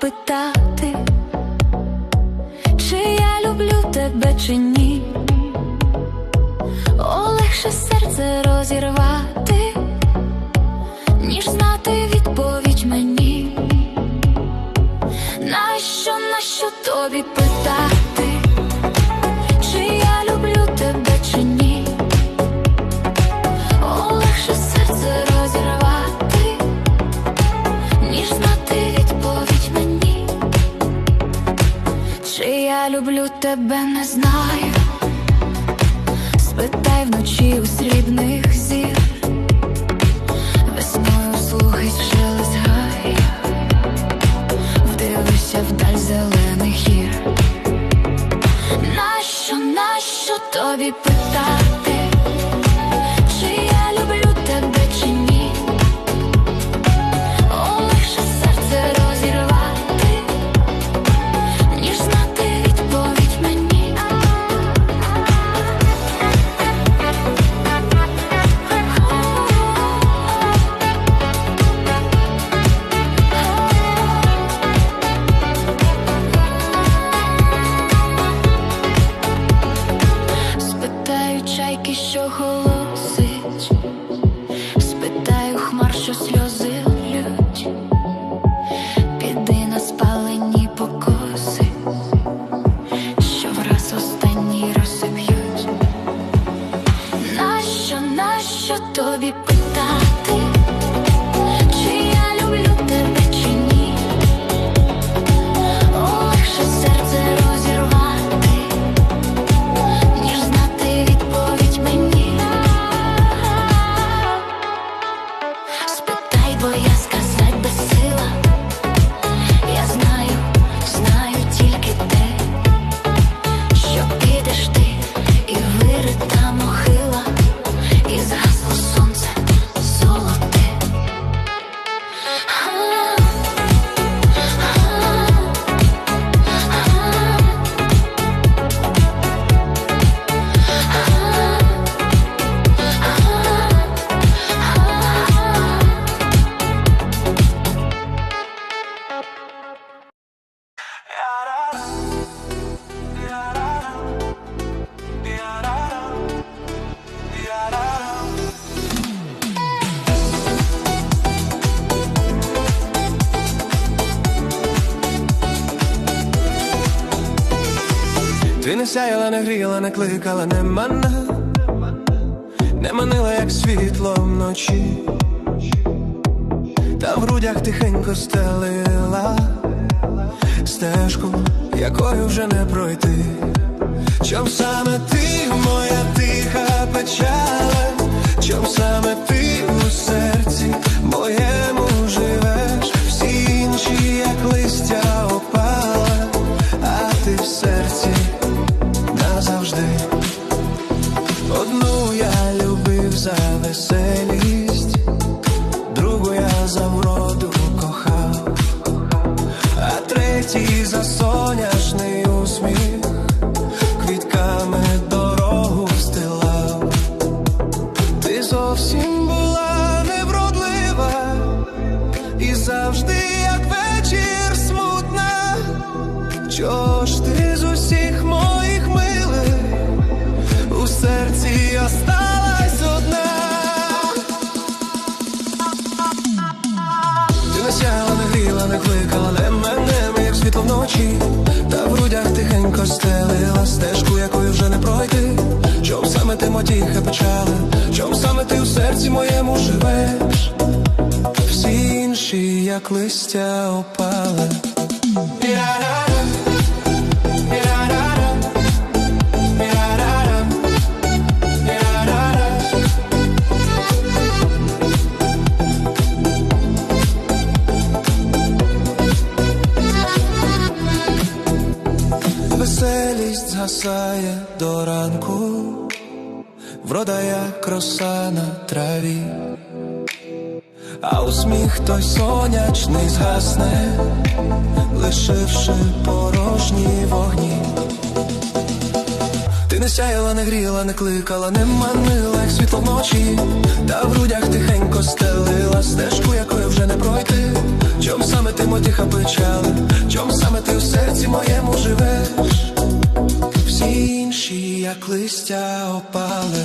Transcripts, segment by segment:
питати, чи я люблю тебе, чи ні. О, легше серце розірвати, ніж знати відповідь мені. Нащо, нащо тобі питати, люблю тебе, не знаю. Спитай вночі у срібних зір, весною слухай шелест гай, вдивишся вдаль зелених гір. Нащо, нащо тобі питати, Ти не сяяла, не гріла, не кликала, не манна, не манила, як світло вночі, та в грудях тихенько стелила стежку, якою вже не пройти. Чом саме ти, моя тиха печаль, чом саме ти у серці моєму печали, чом саме ти у серці моєму живеш? Всі інші, як листя опали. роса на траві, а усміх той сонячний згасне, лишивши порожні вогні. Ти не сяяла, не гріла, не кликала, не манила, як світло ночі, та в грудях тихенько стелила стежку, якою вже не пройти. Чом саме ти мотіха печали, чом саме ти у серці моєму живеш, всі інші, як листя опали.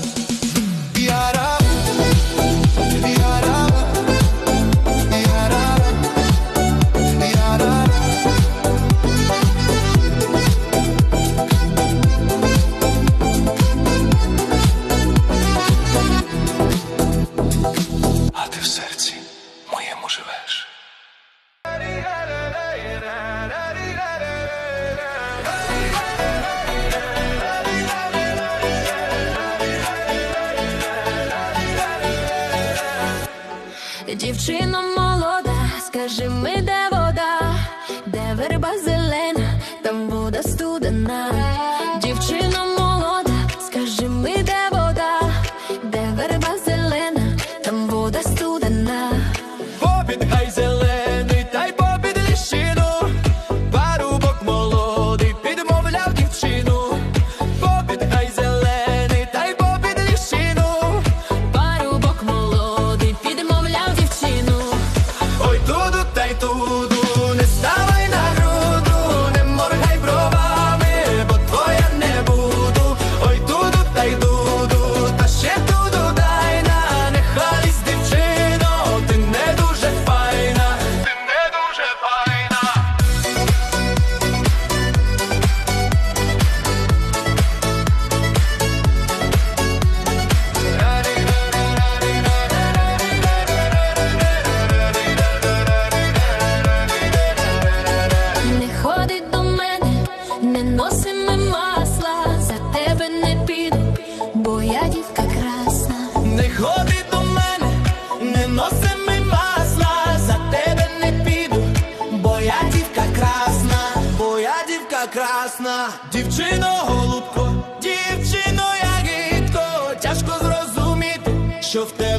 ясна, дівчино, голубко, дівчино, ягідко, тяжко зрозуміти, що в тебе.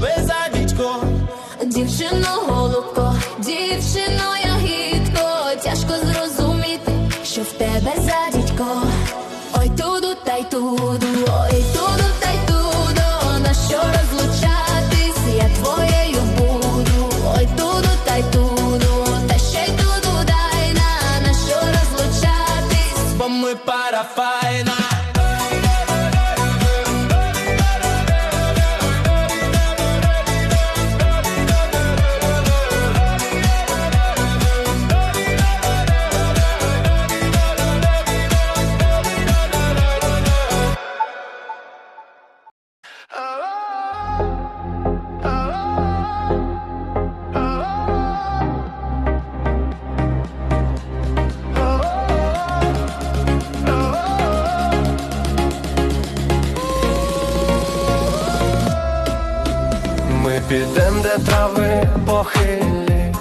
Ми підем, де трави похилі,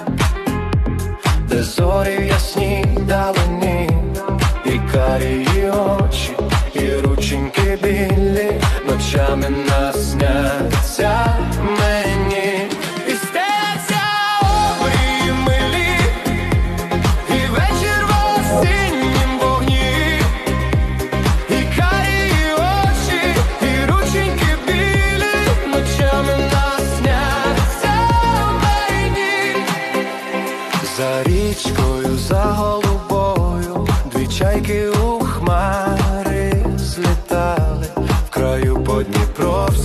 де зорі ясні далині, і карі, і очі, і рученьки білі, ночами нас сняться ми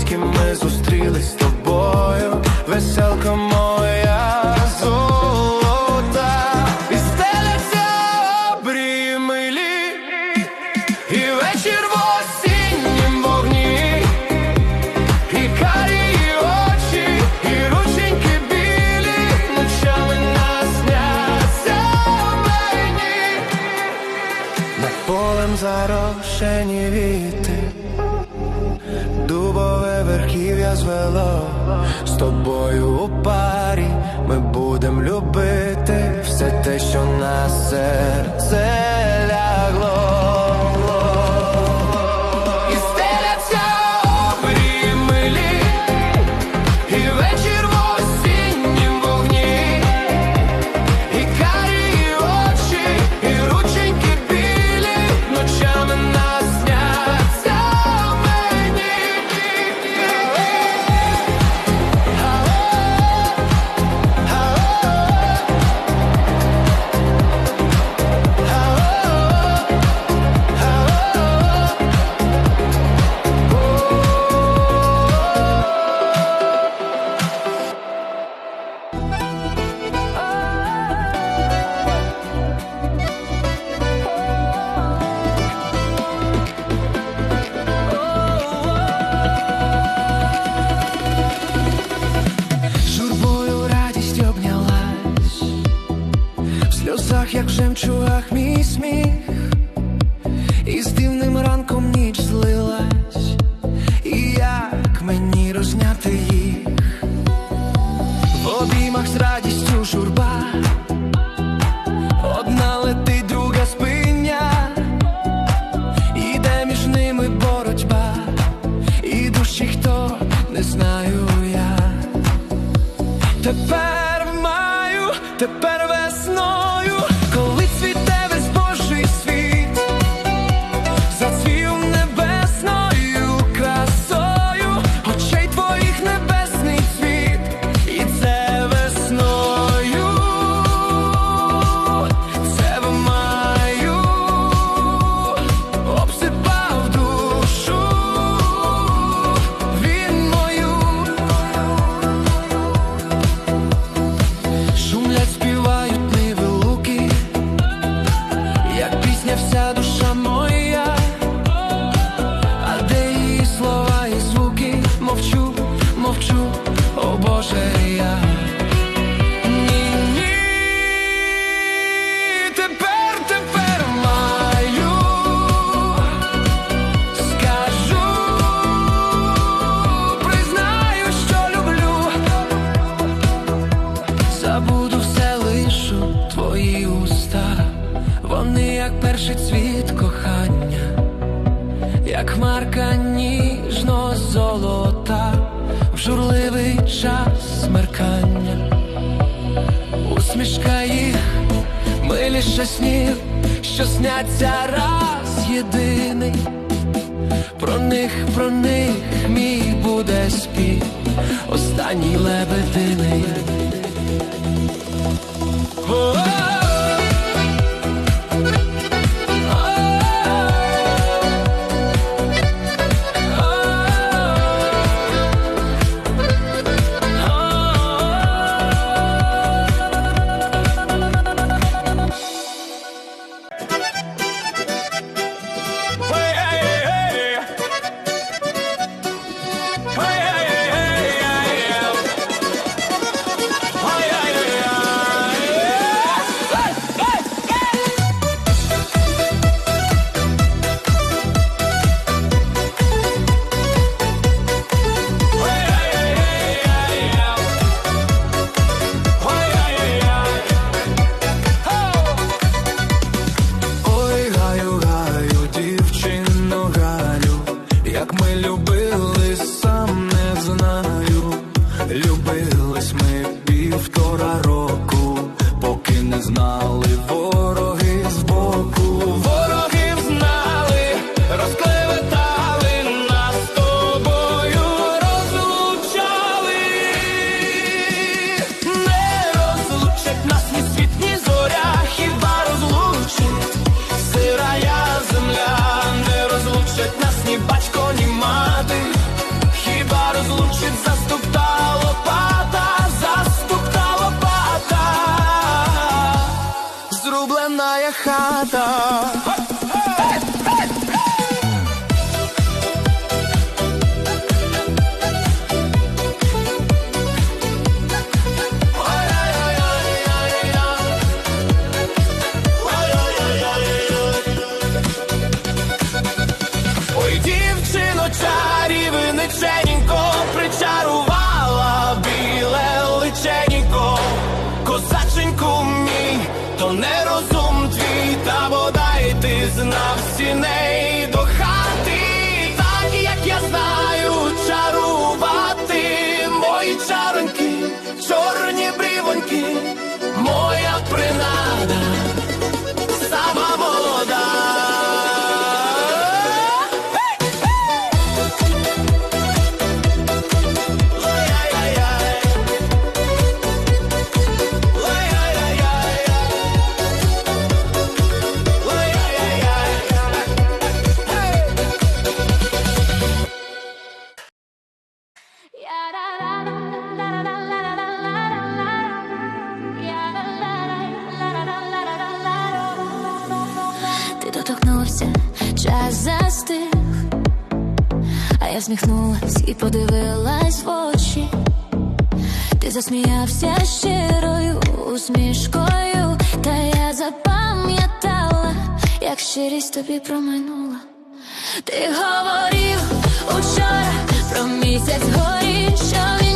que mais você тобою у парі, ми будемо любити все те, що на серце. Жемчугах, мій сміх, і з дивним ранком ніч злилась, і як мені розняти їх? В обіймах з радістю журба, одна летить, друга спиня, іде між ними боротьба, і душі хто не знаю я. Тепер маю, тепер 你们。的 знав сіней до хати, так як я знаю чарувати мої чароньки, чорні застиг, а я всміхнулась і подивилась в очі. Ти засміявся щирою усмішкою, та я запам'ятала, як щирість тобі проминула. Ти говорив учора про місяць горі, що він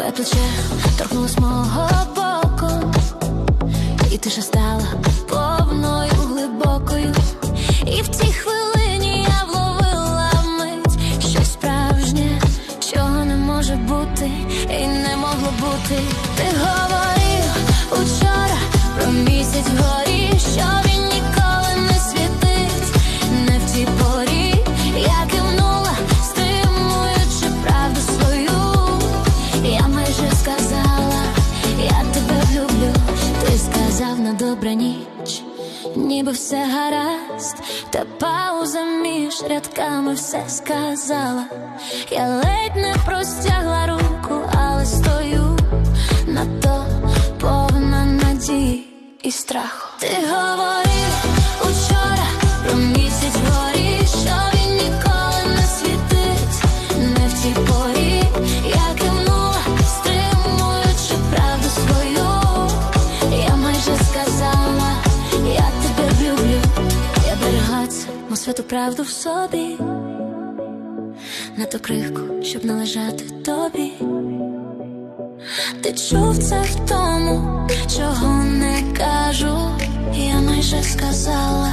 Твоє плече торкнулось мого боку, і тиша стала повною глибокою. І в цій хвилині я вловила мить щось справжнє, чого не може бути, і не могло бути. Ти говорив учора про місяць вгорі, що ніби все гаразд, та пауза між рядками все сказала. Я ледь не простягла руку, але стою надто повна надії і страху. Ти говорив правду в собі. На ту крихку, щоб належати тобі. Ти чув це в тому, чого не кажу. Я майже сказала,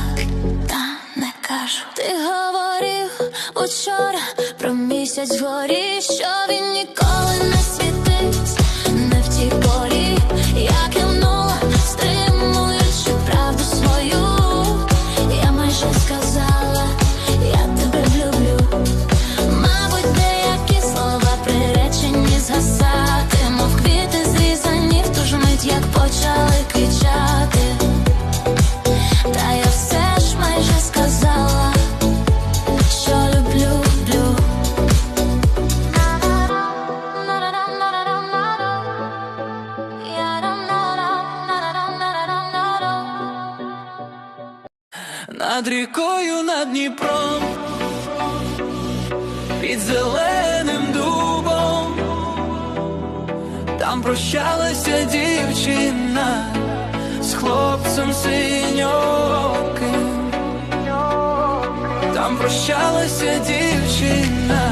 та не кажу. Ти говорив учора про місяць вгорі, що він ніколи не Над рікою, над Дніпром, під зеленим дубом, там прощалася дівчина з хлопцем синьоким. Там прощалася дівчина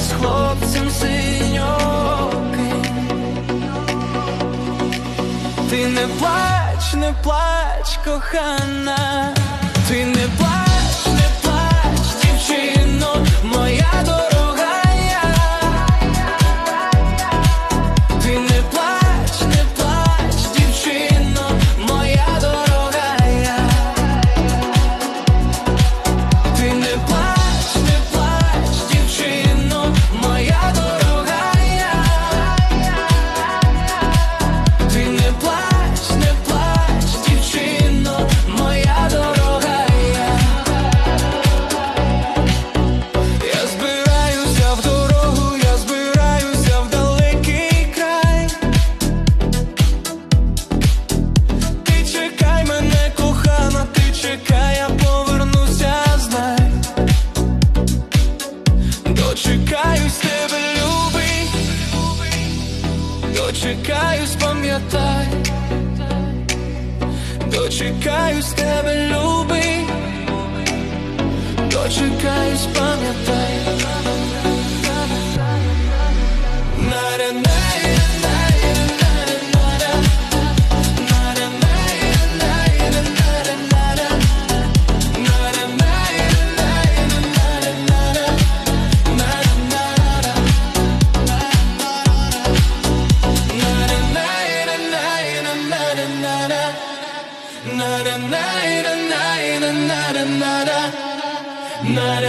з хлопцем синьоким. Ти не плач, не плач, кохана. Ти не плач, не плач, дівчино, моя дорога. Дочекаюсь, пам'ятай, дочекаюсь тебе, любий, дочекаюсь, пам'ятай.